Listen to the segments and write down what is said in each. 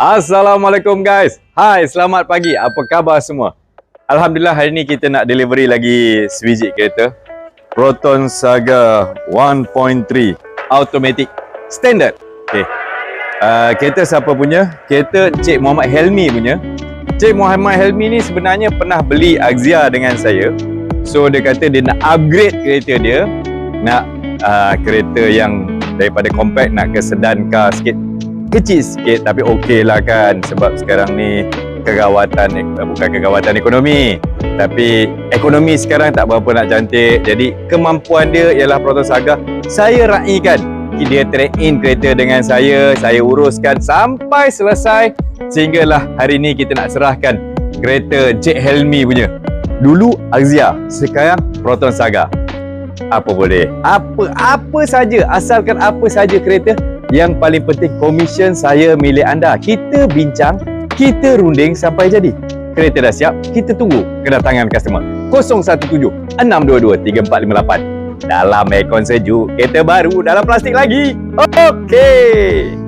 Assalamualaikum guys. Hai, selamat pagi. Apa khabar semua? Alhamdulillah hari ni kita nak delivery lagi sebiji kereta Proton Saga 1.3 automatic standard. Okey. Uh, kereta siapa punya? Kereta Cik Muhammad Helmi punya. Cik Muhammad Helmi ni sebenarnya pernah beli Axia dengan saya. So dia kata dia nak upgrade kereta dia nak uh, kereta yang daripada compact nak ke sedan car sikit kecil sikit tapi okey lah kan sebab sekarang ni kegawatan eh, bukan kegawatan ekonomi tapi ekonomi sekarang tak berapa nak cantik. Jadi kemampuan dia ialah Proton Saga saya raikan dia trade in kereta dengan saya saya uruskan sampai selesai sehinggalah hari ni kita nak serahkan kereta Jack Helmi punya. Dulu Axia sekarang Proton Saga apa boleh? Apa apa saja asalkan apa saja kereta yang paling penting komisen saya milik anda. Kita bincang, kita runding sampai jadi. Kereta dah siap, kita tunggu kedatangan customer. 017 622 3458. Dalam aircon sejuk, kereta baru dalam plastik lagi. Okey.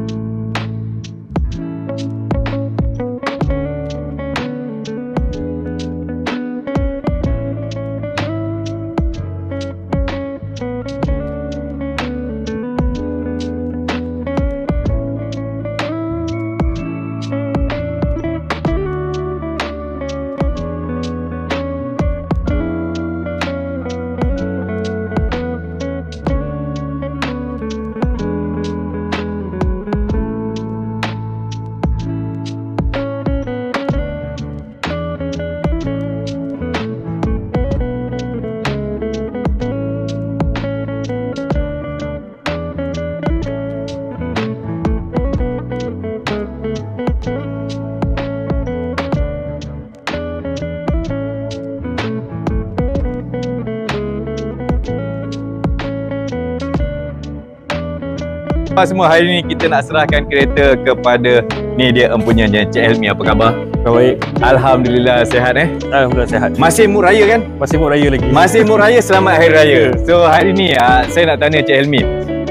Apa semua hari ni kita nak serahkan kereta kepada ni dia empunyanya Cik Helmi apa khabar? Baik. Alhamdulillah sihat eh. Alhamdulillah sihat. Masih mood raya kan? Masih mood raya lagi. Masih mood raya selamat hari raya. So hari ni uh, saya nak tanya Cik Helmi.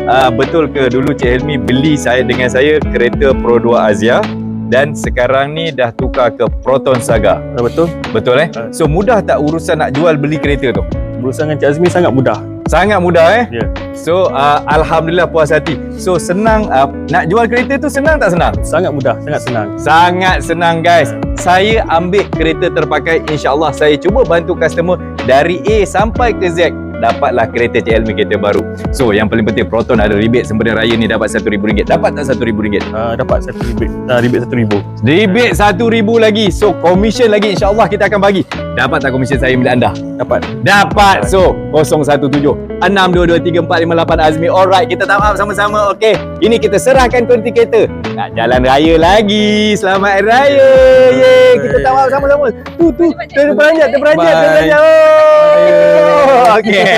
Uh, betul ke dulu Cik Helmi beli saya dengan saya kereta Pro 2 Azia dan sekarang ni dah tukar ke Proton Saga. Ah, betul. Betul eh? So mudah tak urusan nak jual beli kereta tu? Berusaha dengan Cik Azmi sangat mudah. Sangat mudah eh? Ya. So uh, alhamdulillah puas hati. So senang uh, nak jual kereta tu senang tak senang? Sangat mudah, sangat senang. Sangat senang guys. Saya ambil kereta terpakai insya-Allah saya cuba bantu customer dari A sampai ke Z dapatlah kereta CLM kereta baru. So yang paling penting Proton ada rebate sempena raya ni dapat RM1000. Dapat tak RM1000? Uh, dapat satu rebate. Uh, rebate satu ribu. Rebate RM1000 lagi. So commission lagi insya-Allah kita akan bagi. Dapat tak commission saya milik anda? Dapat. Dapat. So 017 622 3458 Azmi. Alright, kita tawaf sama-sama. Okey. Ini kita serahkan kunci kereta. Nak jalan raya lagi. Selamat raya. Yeay, kita tawaf sama-sama. Tu tu, terperanjat, terperanjat, terperanjat. Oh. Okey.